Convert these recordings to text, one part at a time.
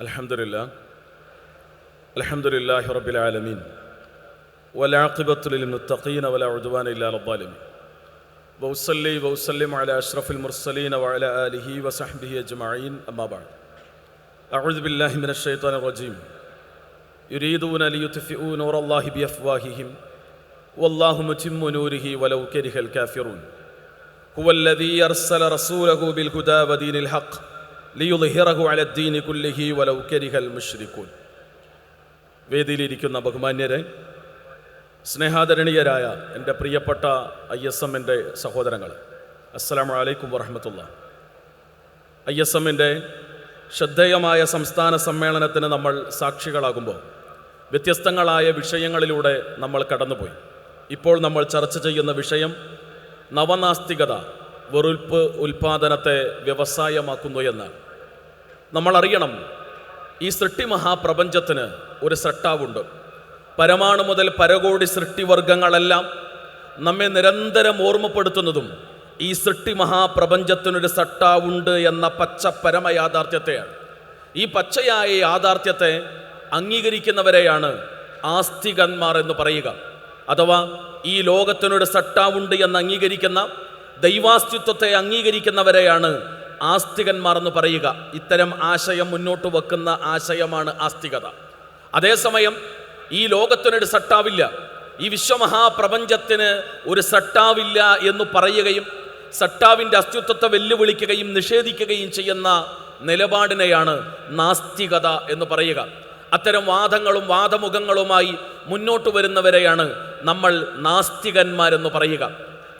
الحمد لله الحمد لله رب العالمين. والعاقبة للمتقين ولا عدوان إلا على الظالمين. وأصلي وأسلم على أشرف المرسلين وعلى آله وصحبه أجمعين. أما بعد. أعوذ بالله من الشيطان الرجيم. يريدون ليطفئوا نور الله بأفواههم. والله متم نوره ولو كره الكافرون. هو الذي أرسل رسوله بالهدى ودين الحق. ലിയുദ്ഹിറഹു അലദ്ദീനി കുല്ലിഹി വലൗക്കരിഹൽ മുഷ്രിഖൂൻ വേദിയിലിരിക്കുന്ന ബഹുമാന്യരെ സ്നേഹാദരണീയരായ എന്റെ പ്രിയപ്പെട്ട I S എമ്മിന്റെ സഹോദരങ്ങൾ അസ്സാം വലൈക്കും വറഹമത്തുള്ള. ഐ എസ് എമ്മിന്റെ ശ്രദ്ധേയമായ സംസ്ഥാന സമ്മേളനത്തിന് നമ്മൾ സാക്ഷികളാകുമ്പോൾ വ്യത്യസ്തങ്ങളായ വിഷയങ്ങളിലൂടെ നമ്മൾ കടന്നുപോയി. ഇപ്പോൾ നമ്മൾ ചർച്ച ചെയ്യുന്ന വിഷയം നവനാസ്തികത വെറുപ്പ് ഉൽപാദനത്തെ വ്യവസായമാക്കുന്നു എന്നാണ്. നമ്മൾ അറിയണം ഈ സൃഷ്ടി മഹാപ്രപഞ്ചത്തിന് ഒരു സട്ടാവുണ്ട് പരമാണു മുതൽ പരകോടി സൃഷ്ടിവർഗങ്ങളെല്ലാം നമ്മെ നിരന്തരം ഓർമ്മപ്പെടുത്തുന്നതും ഈ സൃഷ്ടി മഹാപ്രപഞ്ചത്തിനൊരു സട്ടാവുണ്ട് എന്ന പച്ച പരമ യാഥാർത്ഥ്യത്തെയാണ്. ഈ പച്ചയായ യാഥാർത്ഥ്യത്തെ അംഗീകരിക്കുന്നവരെയാണ് ആസ്തികന്മാർ എന്ന് പറയുക. അഥവാ ഈ ലോകത്തിനൊരു സട്ടാവുണ്ട് എന്ന് അംഗീകരിക്കുന്ന ദൈവാസ്തിത്വത്തെ അംഗീകരിക്കുന്നവരെയാണ് ആസ്തികന്മാർ എന്ന് പറയുക. ഇത്തരം ആശയം മുന്നോട്ട് വെക്കുന്ന ആശയമാണ് ആസ്തികത. അതേസമയം ഈ ലോകത്തിനൊരു സട്ടാവില്ല. ഈ വിശ്വമഹാപ്രപഞ്ചത്തിന് ഒരു സട്ടാവില്ല എന്ന് പറയുകയും സട്ടാവിന്റെ അസ്തിത്വത്തെ വെല്ലുവിളിക്കുകയും നിഷേധിക്കുകയും ചെയ്യുന്ന നിലപാടിനെയാണ് നാസ്തികത എന്ന് പറയുക. അത്തരം വാദങ്ങളും വാദമുഖങ്ങളുമായി മുന്നോട്ട് വരുന്നവരെയാണ് നമ്മൾ നാസ്തികന്മാരെന്ന് പറയുക.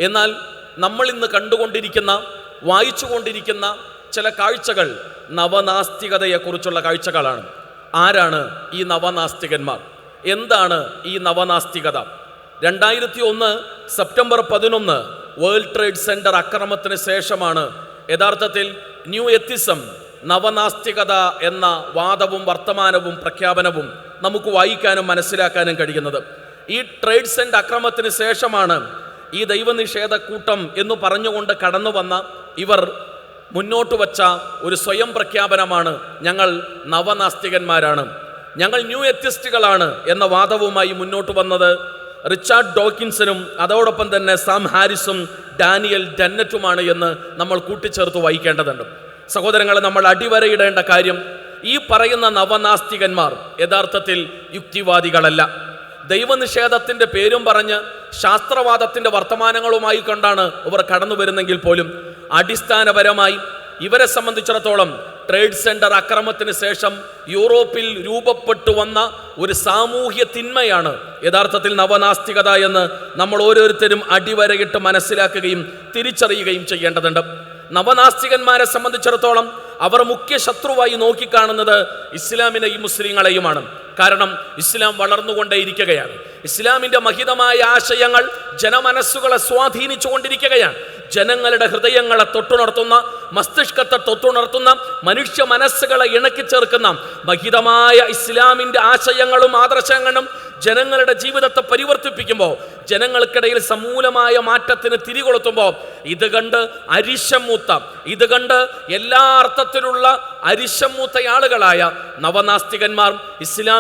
എന്നാൽ നമ്മൾ ഇന്ന് കണ്ടുകൊണ്ടിരിക്കുന്ന വായിച്ചുകൊണ്ടിരിക്കുന്ന ചില കാഴ്ചകൾ നവനാസ്തികതയെക്കുറിച്ചുള്ള കാഴ്ചകളാണ്. ആരാണ് ഈ നവനാസ്തികന്മാർ? എന്താണ് ഈ നവനാസ്തികത? രണ്ടായിരത്തി ഒന്ന് സെപ്റ്റംബർ പതിനൊന്ന് വേൾഡ് ട്രേഡ് സെന്റർ അക്രമത്തിന് ശേഷമാണ് യഥാർത്ഥത്തിൽ ന്യൂ എത്തിസം നവനാസ്തികത എന്ന വാദവും വർത്തമാനവും പ്രഖ്യാപനവും നമുക്ക് വായിക്കാനും മനസ്സിലാക്കാനും കഴിയുന്നത്. ഈ ട്രേഡ് സെന്റ് അക്രമത്തിന് ശേഷമാണ് ഈ ദൈവനിഷേധ കൂട്ടം എന്ന് പറഞ്ഞുകൊണ്ട് കടന്നു വന്ന ഇവർ മുന്നോട്ട് വച്ച ഒരു സ്വയം പ്രഖ്യാപനമാണ് ഞങ്ങൾ നവനാസ്തികന്മാരാണ്. ഞങ്ങൾ ന്യൂ എത്തിസ്റ്റുകളാണ് എന്ന വാദവുമായി മുന്നോട്ട് വന്നത് റിച്ചാർഡ് ഡോക്കിൻസനും അതോടൊപ്പം തന്നെ സാം ഹാരിസും ഡാനിയൽ ഡന്നറ്റുമാണ് എന്ന് നമ്മൾ കൂട്ടിച്ചേർത്ത് വായിക്കേണ്ടതുണ്ട്. സഹോദരങ്ങളെ നമ്മൾ അടിവരയിടേണ്ട കാര്യം ഈ പറയുന്ന നവനാസ്തികന്മാർ യഥാർത്ഥത്തിൽ യുക്തിവാദികളല്ല. ദൈവനിഷേധത്തിന്റെ പേരും പറഞ്ഞ് ശാസ്ത്രവാദത്തിന്റെ വർത്തമാനങ്ങളുമായി കണ്ടാണ് ഇവർ കടന്നു വരുന്നെങ്കിൽ പോലും അടിസ്ഥാനപരമായി ഇവരെ സംബന്ധിച്ചിടത്തോളം ട്രേഡ് സെന്റർ അക്രമത്തിന് ശേഷം യൂറോപ്പിൽ രൂപപ്പെട്ടു വന്ന ഒരു സാമൂഹ്യ തിന്മയാണ്. യഥാർത്ഥത്തിൽ നവനാസ്തികത എന്ന് നമ്മൾ ഓരോരുത്തരും അടിവരയിട്ട് മനസ്സിലാക്കുകയും തിരിച്ചറിയുകയും ചെയ്യേണ്ടതുണ്ട്. നവനാസ്തികന്മാരെ സംബന്ധിച്ചിടത്തോളം അവർ മുഖ്യ ശത്രുവായി നോക്കിക്കാണുന്നത് ഇസ്ലാമിനെയും മുസ്ലിങ്ങളെയുമാണ്. കാരണം ഇസ്ലാം വളർന്നുകൊണ്ടേയിരിക്കുകയാണ്. ഇസ്ലാമിന്റെ മഹിതമായ ആശയങ്ങൾ ജനമനസ്സുകളെ സ്വാധീനിച്ചുകൊണ്ടിരിക്കുകയാണ്. ജനങ്ങളുടെ ഹൃദയങ്ങളെ തൊട്ടുണർത്തുന്ന മസ്തിഷ്കത്തെ തൊട്ടുണർത്തുന്ന മനുഷ്യ മനസ്സുകളെ ഇണക്കി ചേർക്കുന്ന മഹിതമായ ഇസ്ലാമിന്റെ ആശയങ്ങളും ആദർശങ്ങളും ജനങ്ങളുടെ ജീവിതത്തെ പരിവർത്തിപ്പിക്കുമ്പോൾ ജനങ്ങൾക്കിടയിൽ സമൂലമായ മാറ്റത്തിന് തിരികൊളുത്തുമ്പോൾ ഇത് കണ്ട് അരിശമൂത്ത ഇത് കണ്ട് എല്ലാ അർത്ഥത്തിലുള്ള അരിശമൂത്ത ആളുകളായ നവനാസ്തികന്മാർ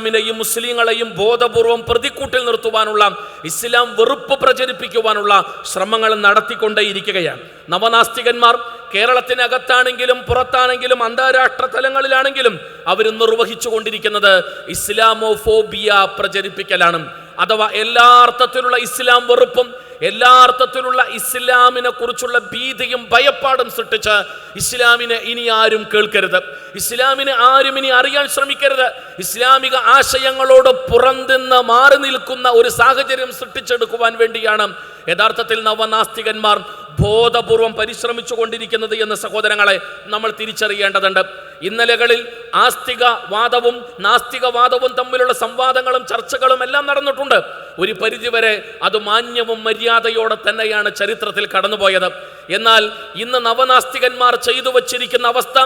ഇസ്ലാമിനെയും മുസ്ലിങ്ങളെയും ബോധപൂർവം പ്രതിക്കൂട്ടിൽ നിർത്തുവാനുള്ള ഇസ്ലാം വെറുപ്പ് പ്രചരിപ്പിക്കുവാനുള്ള ശ്രമങ്ങൾ നടത്തിക്കൊണ്ടേയിരിക്കുകയാണ്. നവനാസ്തികന്മാർ കേരളത്തിനകത്താണെങ്കിലും പുറത്താണെങ്കിലും അന്താരാഷ്ട്ര തലങ്ങളിലാണെങ്കിലും അവർ നിർവഹിച്ചു കൊണ്ടിരിക്കുന്നത് ഇസ്ലാമോഫോബിയ പ്രചരിപ്പിക്കലാണ്. അഥവാ എല്ലാ അർത്ഥത്തിലുള്ള ഇസ്ലാം വെറുപ്പും എല്ലാ അർത്ഥത്തിലുള്ള ഇസ്ലാമിനെ കുറിച്ചുള്ള ഭീതിയും ഭയപ്പാടും സൃഷ്ടിച്ച് ഇസ്ലാമിനെ ഇനി ആരും കേൾക്കരുത്. ഇസ്ലാമിനെ ആരും ഇനി അറിയാൻ ശ്രമിക്കരുത്. ഇസ്ലാമിക ആശയങ്ങളോട് പുറന്തിന്ന് മാറി നിൽക്കുന്ന ഒരു സാഹചര്യം സൃഷ്ടിച്ചെടുക്കുവാൻ വേണ്ടിയാണ് യഥാർത്ഥത്തിൽ നവനാസ്തികന്മാർ ബോധപൂർവം പരിശ്രമിച്ചു കൊണ്ടിരിക്കുന്നത് എന്ന സഹോദരങ്ങളെ നമ്മൾ തിരിച്ചറിയേണ്ടതുണ്ട്. ഇന്നലകളിൽ ആസ്തികവാദവും നാസ്തികവാദവും തമ്മിലുള്ള സംവാദങ്ങളും ചർച്ചകളും എല്ലാം നടന്നിട്ടുണ്ട്. ഒരു പരിധിവരെ അത് മാന്യവും മര്യാദയോടെ തന്നെയാണ് ചരിത്രത്തിൽ കടന്നുപോയത്. എന്നാൽ ഇന്ന് നവനാസ്തികന്മാർ ചെയ്തു വച്ചിരിക്കുന്ന അവസ്ഥ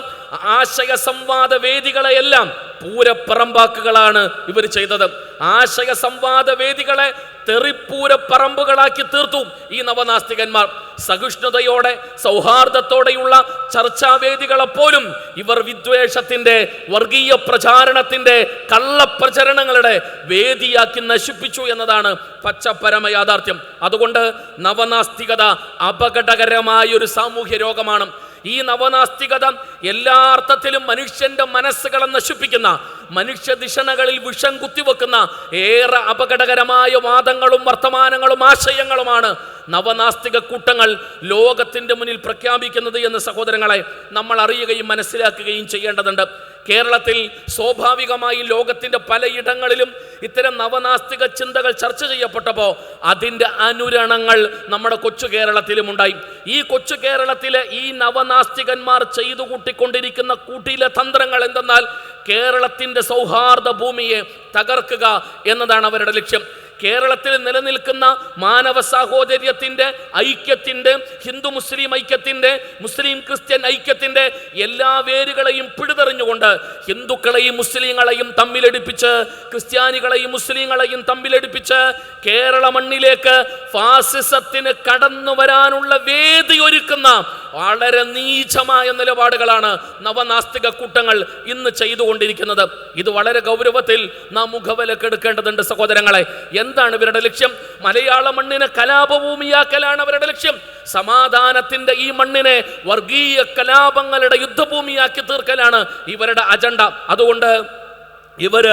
ആശയ സംവാദ വേദികളെയെല്ലാം പൂരപ്പറമ്പാക്കുകളാണ് ഇവർ ചെയ്തത്. ആശയ സംവാദ വേദികളെ തെറിപ്പൂര പറമ്പുകളാക്കി തീർത്തു ഈ നവനാസ്തികന്മാർ. സഹിഷ്ണുതയോടെ സൗഹാർദ്ദത്തോടെയുള്ള ചർച്ചാവേദികളെപ്പോലും ഇവർ വിദ്വേഷത്തിന്റെ വർഗീയ പ്രചാരണത്തിന്റെ കള്ളപ്രചരണങ്ങളുടെ വേദിയാക്കി നശിപ്പിച്ചു എന്നതാണ് പച്ചപ്പരമ യാഥാർത്ഥ്യം. അതുകൊണ്ട് നവനാസ്തികത അപകടകരമായ ഒരു സാമൂഹ്യ രോഗമാണ്. ഈ നവനാസ്തികത എല്ലാ അർത്ഥത്തിലും മനുഷ്യന്റെ മനസ്സുകളെ നശിപ്പിക്കുന്ന മനുഷ്യ ദിഷണകളിൽ വിഷം കുത്തിവെക്കുന്ന ഏറെ അപകടകരമായ വാദങ്ങളും വർത്തമാനങ്ങളും ആശയങ്ങളുമാണ് നവനാസ്തിക കൂട്ടങ്ങൾ ലോകത്തിന്റെ മുന്നിൽ പ്രഖ്യാപിക്കുന്നത് എന്ന് സഹോദരങ്ങളെ നമ്മൾ അറിയുകയും മനസ്സിലാക്കുകയും ചെയ്യേണ്ടതുണ്ട്. കേരളത്തിൽ സ്വാഭാവികമായി ലോകത്തിന്റെ പലയിടങ്ങളിലും ഇത്തരം നവനാസ്തിക ചിന്തകൾ ചർച്ച ചെയ്യപ്പെട്ടപ്പോൾ അതിന്റെ അനുരണങ്ങൾ നമ്മുടെ കൊച്ചു കേരളത്തിലും ഉണ്ടായി. ഈ കൊച്ചു കേരളത്തിലെ ഈ നവനാസ്തികന്മാർ ചെയ്തു കൂട്ടിക്കൊണ്ടിരിക്കുന്ന കൂട്ടിയിലെ തന്ത്രങ്ങൾ എന്തെന്നാൽ കേരളത്തിന്റെ സൗഹാർദ്ദ ഭൂമിയെ തകർക്കുക എന്നതാണ് അവരുടെ ലക്ഷ്യം. കേരളത്തിൽ നിലനിൽക്കുന്ന മാനവ സാഹോദര്യത്തിന്റെ ഐക്യത്തിന്റെ ഹിന്ദു മുസ്ലിം ഐക്യത്തിന്റെ മുസ്ലിം ക്രിസ്ത്യൻ ഐക്യത്തിന്റെ എല്ലാ വേരുകളെയും പിഴുതെറിഞ്ഞുകൊണ്ട് ഹിന്ദുക്കളെയും മുസ്ലിങ്ങളെയും തമ്മിലടിപ്പിച്ച് ക്രിസ്ത്യാനികളെയും മുസ്ലിങ്ങളെയും തമ്മിലടിപ്പിച്ച് കേരള മണ്ണിലേക്ക് ഫാസിസത്തിന് കടന്നു വരാനുള്ള വേദി ഒരുക്കുന്ന വളരെ നീചമായ നിലപാടുകളാണ് നവനാസ്തിക കൂട്ടങ്ങൾ ഇന്ന് ചെയ്തുകൊണ്ടിരിക്കുന്നത്. ഇത് വളരെ ഗൗരവത്തിൽ നാം മുഖവിലക്കെടുക്കേണ്ടതുണ്ട് സഹോദരങ്ങളെ. എന്താണ് ഇവരുടെ ലക്ഷ്യം? മലയാള മണ്ണിനെ കലാപഭൂമിയാക്കലാണ് അവരുടെ ലക്ഷ്യം. സമാധാനത്തിന്റെ ഈ മണ്ണിനെ വർഗീയ കലാപങ്ങളുടെ യുദ്ധഭൂമിയാക്കി തീർക്കലാണ് ഇവരുടെ അജണ്ട. അതുകൊണ്ട് ഇവർ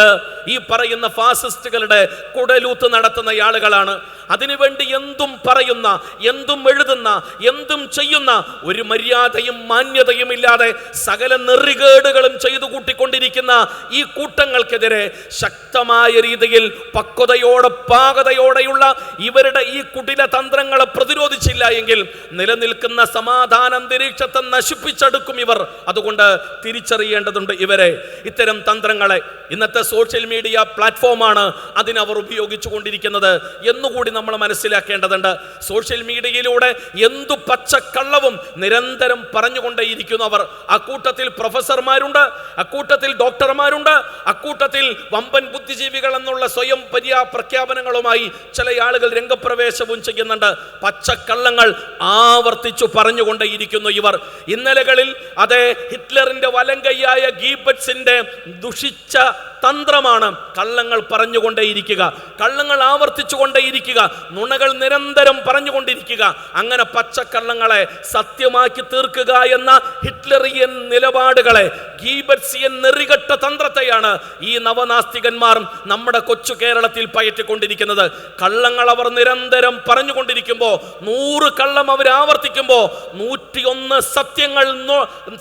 ഈ പറയുന്ന ഫാസിസ്റ്റുകളുടെ കുടലൂത്ത് നടത്തുന്ന ആളുകളാണ് അതിനുവേണ്ടി എന്തും പറയുന്ന എന്തും എഴുതുന്ന എന്തും ചെയ്യുന്ന ഒരു മര്യാദയും മാന്യതയും ഇല്ലാതെ സകല നെറികേടുകളും ചെയ്തു കൂട്ടിക്കൊണ്ടിരിക്കുന്ന ഈ കൂട്ടങ്ങൾക്കെതിരെ ശക്തമായ രീതിയിൽ പക്വതയോടെ പാകതയോടെയുള്ള ഇവരുടെ ഈ കുടില തന്ത്രങ്ങളെ പ്രതിരോധിച്ചില്ല എങ്കിൽ നിലനിൽക്കുന്ന സമാധാന അന്തരീക്ഷത്തെ നശിപ്പിച്ചെടുക്കും ഇവർ. അതുകൊണ്ട് തിരിച്ചറിയേണ്ടതുണ്ട് ഇവരെ. ഇത്തരം തന്ത്രങ്ങളെ ഇന്നത്തെ സോഷ്യൽ മീഡിയ പ്ലാറ്റ്ഫോമാണ് അതിനവർ ഉപയോഗിച്ചു കൊണ്ടിരിക്കുന്നത് എന്നുകൂടി നമ്മൾ മനസ്സിലാക്കേണ്ടതുണ്ട്. സോഷ്യൽ മീഡിയയിലൂടെ എന്തു പച്ചക്കള്ളവും നിരന്തരം പറഞ്ഞുകൊണ്ടേയിരിക്കുന്നവർ അക്കൂട്ടത്തിൽ പ്രൊഫസർമാരുണ്ട് അക്കൂട്ടത്തിൽ ഡോക്ടർമാരുണ്ട് അക്കൂട്ടത്തിൽ വമ്പൻ ബുദ്ധിജീവികൾ എന്നുള്ള സ്വയം പര്യാ പ്രഖ്യാപനങ്ങളുമായി ചില ആളുകൾ രംഗപ്രവേശവും ചെയ്യുന്നുണ്ട്. പച്ചക്കള്ളങ്ങൾ ആവർത്തിച്ചു പറഞ്ഞുകൊണ്ടേയിരിക്കുന്നു ഇവർ. ഇന്നലകളിൽ അതെ ഹിറ്റ്ലറിന്റെ വലങ്കയ്യായ ഗീബറ്റ്സിന്റെ ദുഷിച്ച തന്ത്രമാണ് കള്ളങ്ങൾ പറഞ്ഞുകൊണ്ടേയിരിക്കുക കള്ളങ്ങൾ ആവർത്തിച്ചു കൊണ്ടേയിരിക്കുക നുണകൾ നിരന്തരം പറഞ്ഞുകൊണ്ടിരിക്കുക. അങ്ങനെ പച്ചക്കള്ളങ്ങളെ സത്യമാക്കി തീർക്കുക എന്ന ഹിറ്റ്ലറിയൻ നിലപാടുകളെ ഗീബറ്റ്സിയൻ നെറികെട്ട തന്ത്രത്തെയാണ് ഈ നവനാസ്തികന്മാർ നമ്മുടെ കൊച്ചു കേരളത്തിൽ പയറ്റിക്കൊണ്ടിരിക്കുന്നത്. കള്ളങ്ങൾ അവർ നിരന്തരം പറഞ്ഞുകൊണ്ടിരിക്കുമ്പോൾ നൂറ് കള്ളം അവർ ആവർത്തിക്കുമ്പോൾ നൂറ്റിയൊന്ന് സത്യങ്ങൾ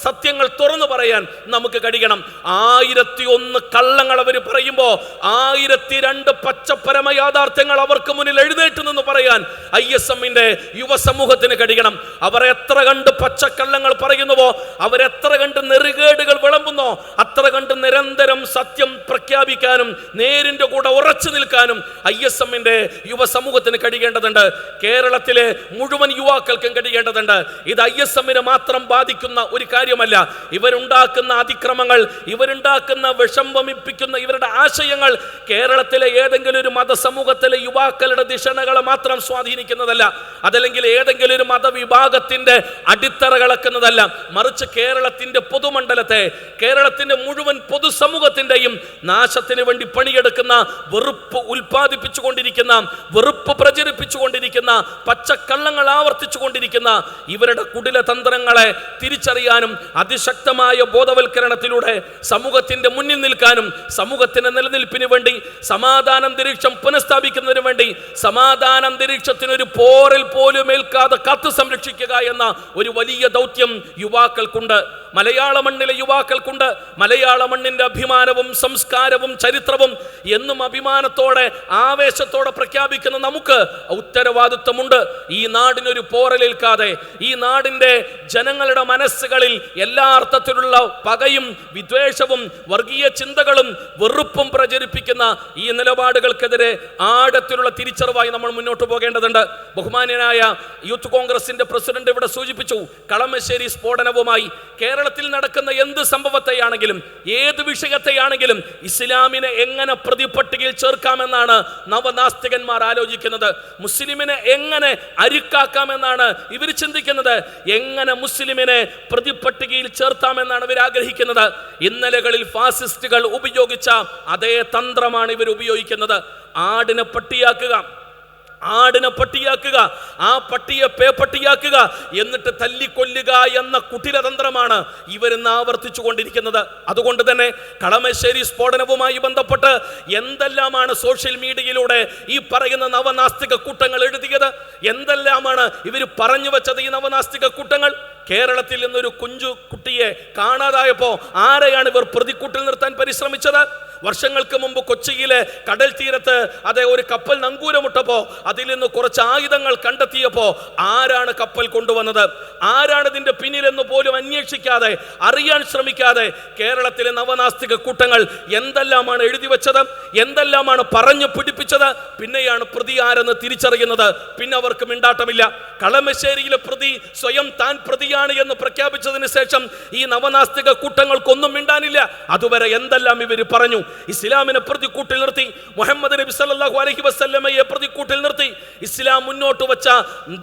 സത്യങ്ങൾ തുറന്നു പറയാൻ നമുക്ക് കഴിയണം. ആയിരത്തി ഒന്ന് കള്ളങ്ങൾ അവർ പറയുമ്പോൾ ആയിരത്തി രണ്ട് പച്ചപ്പരമ യാഥാർത്ഥ്യങ്ങൾ അവർക്ക് മുന്നിൽ എഴുന്നേറ്റ് നിന്ന് പറയാൻ ഐ എസ് എമ്മിന്റെ യുവസമൂഹത്തിന് കഴിയണം. അവർ എത്ര കണ്ട് പച്ചക്കള്ളങ്ങൾ പറയുന്നുവോ അവരെത്ര കണ്ട് നെറുകേടുകൾ വിളമ്പുന്നോ? അത്ര കണ്ട് നിരന്തരം സത്യം പ്രഖ്യാപിക്കാനും നേരിന്റെ കൂടെ ഉറച്ചു നിൽക്കാനും ഐ എസ് എമ്മിന്റെ യുവസമൂഹത്തിന് കഴിയേണ്ടതുണ്ട്. കേരളത്തിലെ മുഴുവൻ യുവാക്കൾക്കും കഴിയേണ്ടതുണ്ട്. ഇത് ഐ എസ് എമ്മിനെ മാത്രം ബാധിക്കുന്ന ഒരു കാര്യമല്ല. ഇവരുണ്ടാക്കുന്ന അതിക്രമങ്ങൾ ഇവരുണ്ടാക്കുന്ന വിഷം വമിപ്പിക്കുന്ന ഇവരുടെ ആശയങ്ങൾ കേരളത്തിലെ ഏതെങ്കിലും ഒരു മതസമൂഹത്തിലെ യുവാക്കളുടെ ദിഷണകളെ മാത്രം സ്വാധീനിക്കുന്നതല്ല. അതല്ലെങ്കിൽ ഏതെങ്കിലും ഒരു മതവിഭാഗത്തിന്റെ അടിത്തറ കളക്കുന്നതല്ല മറിച്ച് കേരളത്തിന്റെ പൊതുമണ്ഡലത്തെ കേരളത്തിന്റെ മുഴുവൻ പൊതുസമൂഹത്തിന്റെയും നാശത്തിന് വേണ്ടി പണിയെടുക്കുന്ന വെറുപ്പ് ഉൽപ്പാദിപ്പിച്ചുകൊണ്ടിരിക്കുന്ന വെറുപ്പ് പ്രചരിപ്പിച്ചുകൊണ്ടിരിക്കുന്ന പച്ചക്കള്ളങ്ങൾ ആവർത്തിച്ചുകൊണ്ടിരിക്കുന്ന ഇവരുടെ കുടില തന്ത്രങ്ങളെ തിരിച്ചറിയാനും അതിശക്തമായ ബോധവൽക്കരണത്തിലൂടെ സമൂഹത്തിന്റെ മുന്നിൽ നിൽക്കാനും സമൂഹത്തിന്റെ നിലനിൽപ്പിന് വേണ്ടി സമാധാന അന്തരീക്ഷം പുനഃസ്ഥാപിക്കുന്നതിന് വേണ്ടി സമാധാന അന്തരീക്ഷത്തിനൊരു പോറൽ പോലും ഏൽക്കാതെ കാത്തു സംരക്ഷിക്കുക എന്ന ഒരു വലിയ ദൗത്യം യുവാക്കൾക്കുണ്ട്. മലയാള മണ്ണിലെ യുവാക്കൾക്കുണ്ട്. മലയാള മണ്ണിന്റെ അഭിമാനവും സംസ്കാരവും ചരിത്രവും എന്നും അഭിമാനത്തോടെ ആവേശത്തോടെ പ്രഖ്യാപിക്കുന്ന നമുക്ക് ഉത്തരവാദിത്വമുണ്ട്. ഈ നാടിനൊരു പോറലേൽക്കാതെ ഈ നാടിന്റെ ജനങ്ങളുടെ മനസ്സുകളിൽ എല്ലാ അർത്ഥത്തിലുള്ള പകയും വിദ്വേഷവും വർഗീയ ചിന്തകളും വെറുപ്പും പ്രചരിപ്പിക്കുന്ന ഈ നിലപാടുകൾക്കെതിരെ ആഴത്തിലുള്ള തിരിച്ചറിവായി നമ്മൾ മുന്നോട്ട് പോകേണ്ടതുണ്ട്. ബഹുമാന്യനായ യൂത്ത് കോൺഗ്രസിന്റെ പ്രസിഡന്റ് ഇവിടെ സൂചിപ്പിച്ചു കളമശ്ശേരി സ്ഫോടനവുമായി കേരളത്തിൽ നടക്കുന്ന എന്ത് സംഭവത്തെയാണെങ്കിലും ഏത് വിഷയത്തെയാണെങ്കിലും ഇസ്ലാമിനെ എങ്ങനെ പ്രതിപട്ടികയിൽ ചേർക്കാമെന്നാണ് നവനാസ്തികന്മാർ ആലോചിക്കുന്നത്. മുസ്ലിമിനെ എങ്ങനെ അരുക്കാക്കാമെന്നാണ് ഇവർ ചിന്തിക്കുന്നത്. എങ്ങനെ മുസ്ലിമിനെ പ്രതിപട്ടികയിൽ ചേർത്താമെന്നാണ് ഇവർ ആഗ്രഹിക്കുന്നത്. ഇന്നലകളിൽ ഫാസിസ്റ്റുകൾ ഉപയോഗിച്ച അതേ തന്ത്രമാണ് ഇവർ ഉപയോഗിക്കുന്നത്. ആടിനെ പട്ടിയാക്കുക. ആടിനെ പട്ടിയാക്കുക ആ പട്ടിയെ പേപ്പട്ടിയാക്കുക എന്നിട്ട് തല്ലിക്കൊല്ലുക എന്ന കുട്ടിലതന്ത്രമാണ് ഇവരിന്ന് ആവർത്തിച്ചു കൊണ്ടിരിക്കുന്നത്. അതുകൊണ്ട് തന്നെ കളമശ്ശേരി സ്ഫോടനവുമായി ബന്ധപ്പെട്ട് എന്തെല്ലാമാണ് സോഷ്യൽ മീഡിയയിലൂടെ ഈ പറയുന്ന നവനാസ്തിക കൂട്ടങ്ങൾ എഴുതിയത്? എന്തെല്ലാമാണ് ഇവർ പറഞ്ഞു വെച്ചത് ഈ നവനാസ്തിക കൂട്ടങ്ങൾ കേരളത്തിൽ നിന്നൊരു കുഞ്ചു കുട്ടിയെ കാണാതായപ്പോൾ ആരെയാണ് ഇവർ പ്രതിക്കൂട്ടിൽ നിർത്താൻ പരിശ്രമിച്ചത്? വർഷങ്ങൾക്ക് മുമ്പ് കൊച്ചിയിലെ കടൽ തീരത്ത് അതെ ഒരു കപ്പൽ നങ്കൂരമിട്ടപ്പോൾ അതിൽ നിന്ന് കുറച്ച് ആയുധങ്ങൾ കണ്ടെത്തിയപ്പോൾ ആരാണ് കപ്പൽ കൊണ്ടുവന്നത്? ആരാണ് ഇതിന്റെ പിന്നിലെന്ന് പോലും അന്വേഷിക്കാതെ അറിയാൻ ശ്രമിക്കാതെ കേരളത്തിലെ നവനാസ്തിക കൂട്ടങ്ങൾ എന്തെല്ലാമാണ് എഴുതി വെച്ചത്? എന്തെല്ലാമാണ് പറഞ്ഞു പിടിപ്പിച്ചത്? പിന്നെയാണ് പ്രതി ആരെന്ന് തിരിച്ചറിയുന്നത്. പിന്നെ അവർക്ക് മിണ്ടാട്ടമില്ല. കളമശ്ശേരിയിലെ പ്രതി സ്വയം താൻ പ്രതിയാണ്. എന്ന് പ്രഖ്യാപിച്ചതിന് ശേഷം ഈ നവനാസ്തിക കൂട്ടങ്ങൾക്കൊന്നും മിണ്ടാനില്ല. അതുവരെ എന്തെല്ലാം ഇവർ പറഞ്ഞു? ഇസ്ലാമിനെ പ്രതിക്കൂട്ടിൽ നിർത്തി. മുഹമ്മദ് നബി സല്ലല്ലാഹു അലൈഹി വസല്ലമയെ പ്രതിക്കൂട്ടിൽ നിർത്തി. ഇസ്ലാം മുന്നോട്ട് വച്ച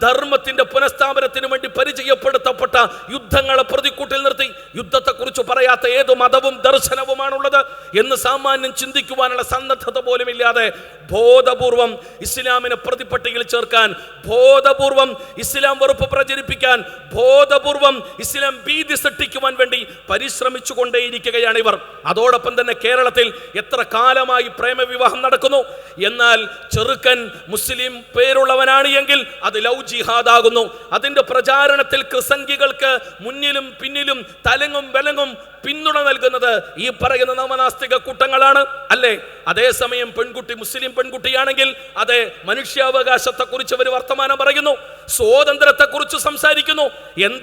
ധർമ്മത്തിന്റെ പുനഃസ്ഥാപനത്തിന് വേണ്ടി പരിചയപ്പെടുത്തപ്പെട്ട യുദ്ധങ്ങളെ പ്രതിക്കൂട്ടിൽ നിർത്തി. യുദ്ധത്തെക്കുറിച്ച് പറയാത്ത ഏത് മതവും ദർശനവുമാണുള്ളത് എന്ന് സാമാന്യം ചിന്തിക്കുവാനുള്ള സന്നദ്ധത പോലും ഇല്ലാതെ ബോധപൂർവം ഇസ്ലാമിനെ പ്രതിപട്ടികയിൽ ചേർക്കാൻ ബോധപൂർവം ഇസ്ലാം വെറുപ്പ് പ്രചരിപ്പിക്കാൻ ബോധപൂർവം ഇസ്ലാം ഭീതി സൃഷ്ടിക്കുവാൻ വേണ്ടി പരിശ്രമിച്ചു കൊണ്ടേയിരിക്കുകയാണ് ഇവർ. അതോടൊപ്പം തന്നെ കേരളത്തിൽ എത്ര കാലമായി പ്രേമവിവാഹം നടക്കുന്നു. എന്നാൽ ചെറുക്കൻ മുസ്ലിം പേരുള്ളവനാണ് എങ്കിൽ അത് ലവ് ജിഹാദാകുന്നു. അതിന്റെ പ്രചാരണത്തിൽ ക്രിസംഖികൾക്ക് മുന്നിലും പിന്നിലും തലങ്ങും വിലങ്ങും പിന്തുണ നൽകുന്നത് ഈ പറയുന്ന നവനാസ്തിക കൂട്ടങ്ങളാണ് അല്ലേ? അതേസമയം പെൺകുട്ടി മുസ്ലിം പെൺകുട്ടിയാണെങ്കിൽ അതെ മനുഷ്യാവകാശത്തെക്കുറിച്ച് അവർ വർത്തമാനം പറയുന്നു സ്വാതന്ത്ര്യത്തെക്കുറിച്ച് സംസാരിക്കുന്നു.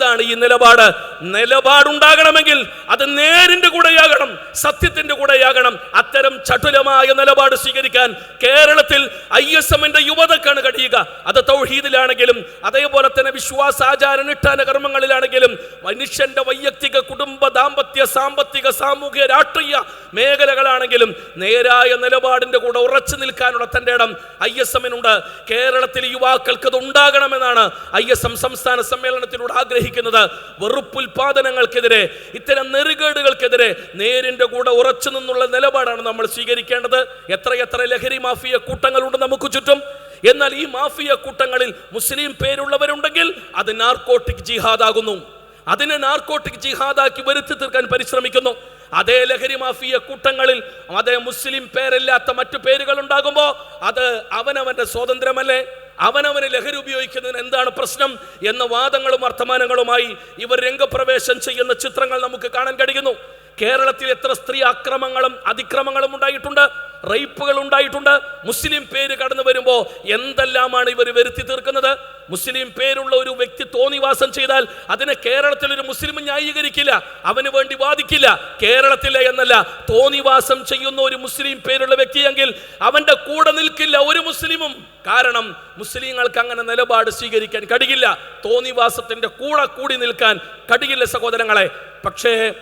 എന്താണ് ഈ നിലപാട്? നിലപാടുണ്ടാകണമെങ്കിൽ അത് നേരിന്റെ കൂടെയാകണം സത്യത്തിന്റെ കൂടെയാകണം. അത്തരം ചടുലമായ നിലപാട് സ്വീകരിക്കാൻ കേരളത്തിൽ ഐ എസ് എമ്മിന്റെ യുവതക്കാണ് കഴിയുക. അത് തൗഹീദിലാണെങ്കിലും അതേപോലെ തന്നെ വിശ്വാസാചാര നിഷ്ഠാന കർമ്മങ്ങളിലാണെങ്കിലും മനുഷ്യന്റെ വൈയക്തിക കുടുംബ ദാമ്പത്യ സാമ്പത്തിക സാമൂഹിക രാഷ്ട്രീയ മേഖലകളാണെങ്കിലും നേരായ നിലപാടിന്റെ കൂടെ ഉറച്ചു നിൽക്കാനുള്ള തന്റെ ഇടം ഐ എസ് എമ്മിനുണ്ട്. കേരളത്തിലെ യുവാക്കൾക്ക് അത് ഉണ്ടാകണമെന്നാണ് ഐ എസ് എം സംസ്ഥാന സമ്മേളനത്തിലൂടെ ആഗ്രഹിക്കുന്നത്. വെറുപ്പുൽപാദനങ്ങൾക്കെതിരെ ഇത്തരം നെറുകേടുകൾക്കെതിരെ നേരിന്റെ കൂടെ ഉറച്ചു നിന്നുള്ള നിലപാടാണ് നമ്മൾ സ്വീകരിക്കേണ്ടത്. എത്രയെത്ര ലഹരി മാഫിയ കൂട്ടങ്ങളുണ്ട് നമുക്ക് ചുറ്റും. എന്നാൽ ഈ മാഫിയ കൂട്ടങ്ങളിൽ മുസ്ലിം പേരുള്ളവരുണ്ടെങ്കിൽ അത് നാർക്കോട്ടിക് ജിഹാദ് ജിഹാദാകുന്നു. അതിനെ നാർക്കോട്ടിക് ജിഹാദാക്കി വരുത്തി തീർക്കാൻ പരിശ്രമിക്കുന്നു. അതേ ലഹരി മാഫിയ കൂട്ടങ്ങളിൽ അതേ മുസ്ലിം പേരില്ലാത്ത മറ്റു പേരുകൾ ഉണ്ടാകുമ്പോൾ അത് അവനവന്റെ സ്വാതന്ത്ര്യമല്ലേ? അവനവന് ലഹരി ഉപയോഗിക്കുന്നതിന് എന്താണ് പ്രശ്നം എന്ന വാദങ്ങളും വർത്തമാനങ്ങളുമായി ഇവർ രംഗപ്രവേശം ചെയ്യുന്ന ചിത്രങ്ങൾ നമുക്ക് കാണാൻ കഴിയുന്നു. കേരളത്തിൽ എത്ര സ്ത്രീ അക്രമങ്ങളും അതിക്രമങ്ങളും ഉണ്ടായിട്ടുണ്ട്? റേപ്പുകൾ ഉണ്ടായിട്ടുണ്ട്. മുസ്ലിം പേര് കടന്നു വരുമ്പോൾ എന്തെല്ലാമാണ് ഇവർ വരുത്തി തീർക്കുന്നത്? മുസ്ലിം പേരുള്ള ഒരു വ്യക്തി തോന്നിവാസം ചെയ്താൽ അതിനെ കേരളത്തിൽ ഒരു മുസ്ലിം ന്യായീകരിക്കില്ല. അവന് വേണ്ടി വാദിക്കില്ല. കേരളത്തിലെ എന്നല്ല തോന്നിവാസം ചെയ്യുന്ന ഒരു മുസ്ലിം പേരുള്ള വ്യക്തിയെങ്കിൽ അവന്റെ കൂടെ നിൽക്കില്ല ഒരു മുസ്ലിമും. കാരണം മുസ്ലിങ്ങൾക്ക് അങ്ങനെ നിലപാട് സ്വീകരിക്കാൻ കഴിയില്ല തോന്നിവാസത്തിന്റെ കൂടെ കൂടി നിൽക്കാൻ കഴിയില്ല സഹോദരങ്ങളെ. പക്ഷേ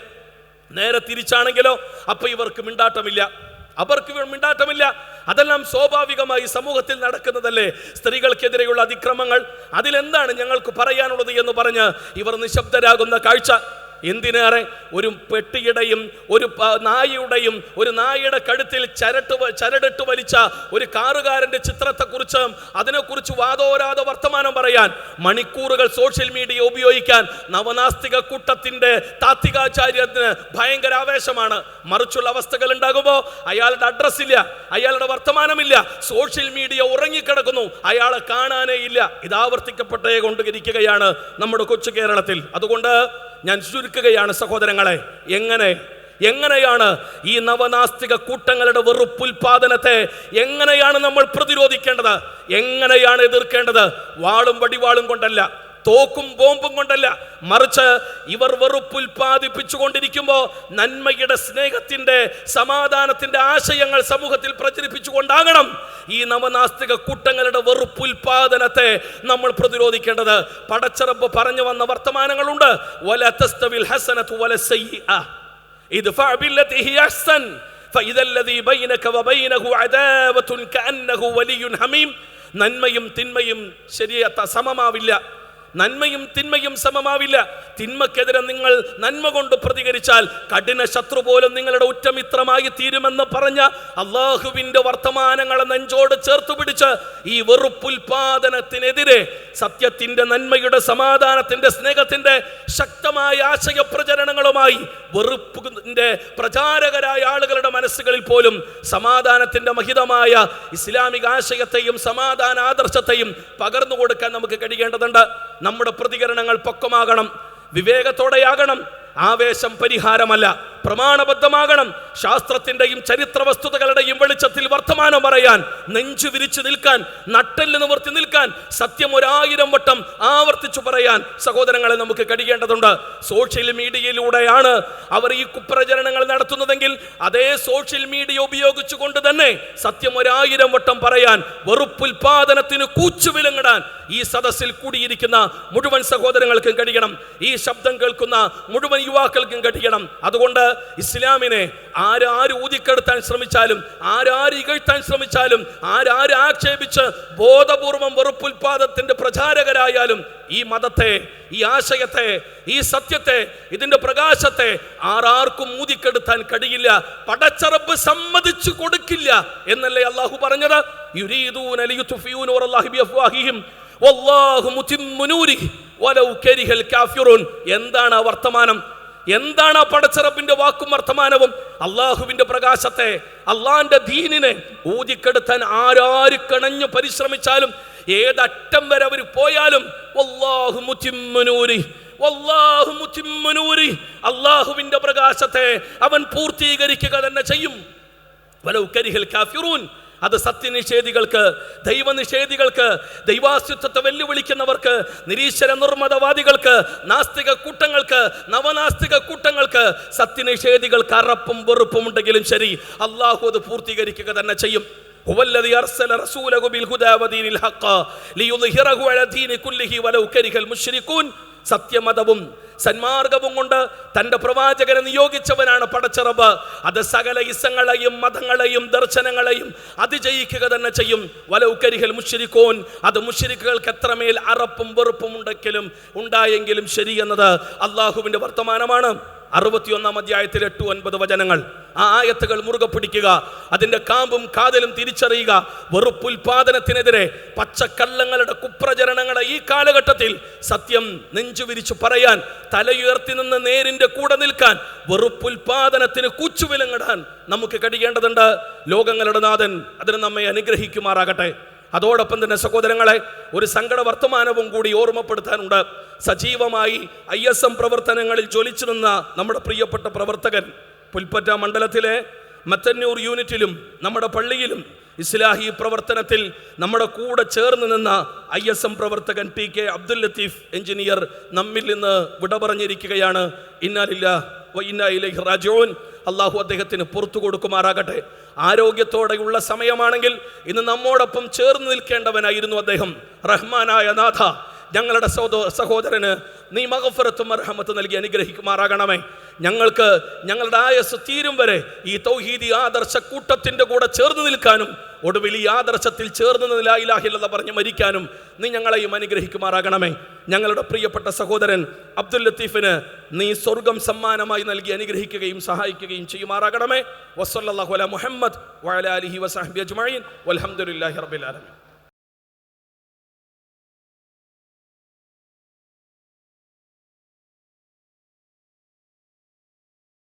നേരെ തിരിച്ചാണെങ്കിലോ? അപ്പൊ ഇവർക്ക് മിണ്ടാട്ടമില്ല. അവർക്ക് മിണ്ടാട്ടമില്ല. അതെല്ലാം സ്വാഭാവികമായി സമൂഹത്തിൽ നടക്കുന്നതല്ലേ? സ്ത്രീകൾക്കെതിരെയുള്ള അതിക്രമങ്ങൾ. അതിലെന്താണ് ഞങ്ങൾക്ക് പറയാനുള്ളത് എന്ന് പറഞ്ഞ് ഇവർ നിശബ്ദരാകുന്ന കാഴ്ച. എന്തിനേറെ ഒരു പെട്ടിയുടെയും ഒരു നായയുടെയും ഒരു നായയുടെ കഴുത്തിൽ ചരട്ട് ചരടിട്ട് വലിച്ച ഒരു കാറുകാരന്റെ ചിത്രത്തെക്കുറിച്ച് അതിനെക്കുറിച്ച് വാദോരാത വർത്തമാനം പറയാൻ മണിക്കൂറുകൾ സോഷ്യൽ മീഡിയ ഉപയോഗിക്കാൻ നവനാസ്തിക കൂട്ടത്തിന്റെ താത്വികാചാര്യത്തിന് ഭയങ്കര ആവേശമാണ്. മറിച്ചുള്ള അവസ്ഥകൾ ഉണ്ടാകുമ്പോൾ അയാളുടെ അഡ്രസ് ഇല്ല അയാളുടെ വർത്തമാനമില്ല. സോഷ്യൽ മീഡിയ ഉറങ്ങിക്കിടക്കുന്നു അയാളെ കാണാനേ ഇല്ല. ഇത് ആവർത്തിക്കപ്പെട്ടേ കൊണ്ടിരിക്കുകയാണ് നമ്മുടെ കൊച്ചു കേരളത്തിൽ. അതുകൊണ്ട് ഞാൻ ചുരുക്കുകയാണ് സഹോദരങ്ങളെ. എങ്ങനെ? എങ്ങനെയാണ് ഈ നവനാസ്തിക കൂട്ടങ്ങളുടെ വെറുപ്പുൽപാദനത്തെ എങ്ങനെയാണ് നമ്മൾ പ്രതിരോധിക്കേണ്ടത്? എങ്ങനെയാണ് എതിർക്കേണ്ടത്? വാളും വടിവാളും കൊണ്ടല്ല. തോക്കും ബോംബും കൊണ്ടല്ല മറിച്ച് ഇവർ വെറുപ്പുൽപാദിപ്പിച്ചുകൊണ്ടിരിക്കുമ്പോൾ നന്മയുടെ സ്നേഹത്തിന്റെ സമാധാനത്തിന്റെ ആശയങ്ങൾ സമൂഹത്തിൽ പ്രചരിപ്പിച്ചുകൊണ്ടാകണം ഈ നവനാസ്തിക കൂട്ടങ്ങളുടെ വെറുപ്പുൽപാദനത്തെ നമ്മൾ പ്രതിരോധിക്കേണ്ടത് പടച്ചറപ്പ് പറഞ്ഞു വന്ന വർത്തമാനങ്ങളുണ്ട് വല തസ്തവിൽ ഹസനത്തു വല സയ്യിഅ ادفع بالتي هي احسن فاذا الذي بينك وبينه عداوه كانه ولي حميم നന്മയും തിന്മയും ശരിയത്ത സമമാവില്ല നന്മയും തിന്മയും സമമാവില്ല. തിന്മക്കെതിരെ നിങ്ങൾ നന്മ കൊണ്ട് പ്രതികരിച്ചാൽ കഠിന ശത്രു പോലും നിങ്ങളുടെ ഉറ്റമിത്രമായി തീരുമെന്ന് പറഞ്ഞ അള്ളാഹുവിന്റെ വർത്തമാനങ്ങളെ നെഞ്ചോട് ചേർത്ത് പിടിച്ച് ഈ വെറുപ്പുൽപാദനത്തിനെതിരെ സത്യത്തിന്റെ നന്മയുടെ സമാധാനത്തിന്റെ സ്നേഹത്തിന്റെ ശക്തമായ ആശയ പ്രചരണങ്ങളുമായി വെറുപ്പിന്റെ പ്രചാരകരായ ആളുകളുടെ മനസ്സുകളിൽ പോലും സമാധാനത്തിന്റെ മഹിതമായ ഇസ്ലാമിക ആശയത്തെയും സമാധാന ആദർശത്തെയും പകർന്നു കൊടുക്കാൻ നമുക്ക് കഴിയേണ്ടതുണ്ട്. നമ്മുടെ പ്രതികരണങ്ങൾ പൊക്കമാകണം വിവേകത്തോടെയാകണം. ആവേശം പരിഹാരമല്ല. പ്രമാണബദ്ധമാകണം. ശാസ്ത്രത്തിന്റെയും ചരിത്ര വസ്തുതകളുടെയും വെളിച്ചത്തിൽ വർത്തമാനം പറയാൻ നെഞ്ചു വിരിച്ചു നിൽക്കാൻ നട്ടെല്ല് നിവർത്തി നിൽക്കാൻ സത്യം ഒരായിരം വട്ടം ആവർത്തിച്ചു പറയാൻ സഹോദരങ്ങളെ നമുക്ക് കഴിയേണ്ടതുണ്ട്. സോഷ്യൽ മീഡിയയിലൂടെയാണ് അവർ ഈ കുപ്രചരണങ്ങൾ നടത്തുന്നതെങ്കിൽ അതേ സോഷ്യൽ മീഡിയ ഉപയോഗിച്ചുകൊണ്ട് തന്നെ സത്യം ഒരായിരം വട്ടം പറയാൻ വെറുപ്പുൽപാദനത്തിന് കൂച്ചുവിലങ്ങിടാൻ ഈ സദസ്സിൽ കൂടിയിരിക്കുന്ന മുഴുവൻ സഹോദരങ്ങൾക്കും കഴിയണം. ഈ ശബ്ദം കേൾക്കുന്ന മുഴുവൻ യുവാക്കൾക്കും കഴിയണം. അതുകൊണ്ട് ഇസ്ലാമിനെ ആരാര് ഊതിക്കെടുത്താൻ ശ്രമിച്ചാലും ആരാര് ഇകഴ്ത്താൻ ശ്രമിച്ചാലും ആരാര് ആക്ഷേപിച്ച് ബോധപൂർവം വെറുപ്പുൽപാദത്തിന്റെ പ്രചാരകരായാലും ഈ മതത്തെ ഈ ആശയത്തെ ഈ സത്യത്തെ ഇതിന്റെ പ്രകാശത്തെ ആരാർക്കും ഊതിക്കെടുത്താൻ കഴിയില്ല. പടച്ചറബ് സമ്മതിച്ചു കൊടുക്കില്ല എന്നല്ലേ അള്ളാഹു പറഞ്ഞത്? വല്ലാഹു വലൗ കരിഹൽ എന്താണ് ആ വർത്തമാനം? എന്താണ് ആ പടച്ചറബിന്റെ വാക്കും വർത്തമാനവും? അള്ളാഹുവിന്റെ പ്രകാശത്തെ അള്ളാന്റെ ദീനിനെ ഊതിക്കെടുത്താൻ ആരാര് കണഞ്ഞു പരിശ്രമിച്ചാലും ഏതറ്റം വരെ അവർ പോയാലും അള്ളാഹുവിന്റെ പ്രകാശത്തെ അവൻ പൂർത്തീകരിക്കുക തന്നെ ചെയ്യും. കാഫിറൂൻ. അത് സത്യനിഷേധികൾക്ക് ദൈവനിഷേധികൾക്ക് ദൈവാസ്തിത്വത്തെ വെല്ലുവിളിക്കുന്നവർക്ക് നിരീശ്വര നിർമ്മതവാദികൾക്ക് നാസ്തിക കൂട്ടങ്ങൾക്ക് നവനാസ്തിക കൂട്ടങ്ങൾക്ക് സത്യനിഷേധികൾക്ക് അറപ്പും വെറുപ്പും ഉണ്ടെങ്കിലും ശരി അള്ളാഹു അത് പൂർത്തീകരിക്കുക തന്നെ ചെയ്യും هو الذي أرسل رسوله بالهدى ودين الحق ليظهره على الدين كله ولو كره المشركون സത്യമതവും സന്മാർഗവും കൊണ്ട് തന്റെ പ്രവാചകനെ നിയോഗിച്ചവനാണ് പടച്ചിറബ് അത് സകല ഇസങ്ങളെയും മതങ്ങളെയും ദർശനങ്ങളെയും അതിജയിക്കുക തന്നെ ചെയ്യും. വലൗക്കരിഹൽ മുഷിരിക്കോൻ അത് മുഷിരിക്കുകൾക്ക് എത്രമേൽ അറപ്പും വെറുപ്പും ഉണ്ടെങ്കിലും ഉണ്ടായെങ്കിലും ശരി എന്നത് അള്ളാഹുവിന്റെ വർത്തമാനമാണ്. അറുപത്തിയൊന്നാം അധ്യായത്തിൽ എട്ട് ഒൻപത് വചനങ്ങൾ. ആ ആയത്തുകൾ മുറുകെ പിടിക്കുക. അതിന്റെ കാമ്പും കാതലും തിരിച്ചറിയുക. വെറുപ്പുൽപാദനത്തിനെതിരെ പച്ചക്കള്ളങ്ങളുടെ കുപ്രചരണങ്ങളെ ഈ കാലഘട്ടത്തിൽ സത്യം വിരിച്ചു പറയാൻ തലയുയർത്തി നിന്ന് നേരിന്റെ കൂടെ നിൽക്കാൻ വെറുപ്പുൽപാദനത്തിന് കൂച്ചുവിലങ്ങിടാൻ നമുക്ക് കഴിയേണ്ടതുണ്ട്. ലോകങ്ങളുടെ നാഥൻ അതിന് നമ്മെ അനുഗ്രഹിക്കുമാറാകട്ടെ. അതോടൊപ്പം തന്നെ സഹോദരങ്ങളെ ഒരു സങ്കട വർത്തമാനവും കൂടി ഓർമ്മപ്പെടുത്താനുണ്ട്. സജീവമായി ഐ എസ് എം പ്രവർത്തനങ്ങളിൽ ജ്വലിച്ചു നിന്ന നമ്മുടെ പ്രിയപ്പെട്ട പ്രവർത്തകൻ പുൽപ്പറ്റ മണ്ഡലത്തിലെ മത്തന്നൂർ യൂണിറ്റിലും നമ്മുടെ പള്ളിയിലും ഇസ്ലാഹി പ്രവർത്തനത്തിൽ നമ്മുടെ കൂടെ ചേർന്ന് നിന്ന ഐ എസ് എം പ്രവർത്തകൻ P K Abdul Latheef engineer നമ്മിൽ നിന്ന് വിട പറഞ്ഞിരിക്കുകയാണ് ഇന്നാലില്ല ഇന്നായിലേക്ക് റാജോൻ അള്ളാഹു അദ്ദേഹത്തിന് പുറത്തു കൊടുക്കുമാറാകട്ടെ. ആരോഗ്യത്തോടെയുള്ള സമയമാണെങ്കിൽ ഇന്ന് നമ്മോടൊപ്പം ചേർന്ന് നിൽക്കേണ്ടവനായിരുന്നു അദ്ദേഹം. റഹ്മാനായ നാഥ ഞങ്ങളുടെ സഹോദ സഹോദരന് നീ മകഫറത്തും അർഹമത്ത് നൽകി അനുഗ്രഹിക്കുമാറാകണമേ. ഞങ്ങൾക്ക് ഞങ്ങളുടെ ആയസ് തീരും വരെ ഈ തൗഹീദി ആദർശ കൂട്ടത്തിന്റെ കൂടെ ചേർന്ന് നിൽക്കാനും ഒടുവിൽ ഈ ആദർശത്തിൽ ചേർന്ന് നിലായില്ലാഹില്ലെന്ന് പറഞ്ഞ് മരിക്കാനും നീ ഞങ്ങളെയും അനുഗ്രഹിക്കുമാറാകണമേ. ഞങ്ങളുടെ പ്രിയപ്പെട്ട സഹോദരൻ അബ്ദുൽ ലത്തീഫിന് നീ സ്വർഗം സമ്മാനമായി നൽകി അനുഗ്രഹിക്കുകയും സഹായിക്കുകയും ചെയ്യുമാറാകണമേ. വസല്ലാഹു അല മുഹമ്മദ് വഅല അലിഹി വസഹബി അജ്മഈൻ. വൽഹംദുലില്ലാഹി റബ്ബിൽ ആലമീൻ.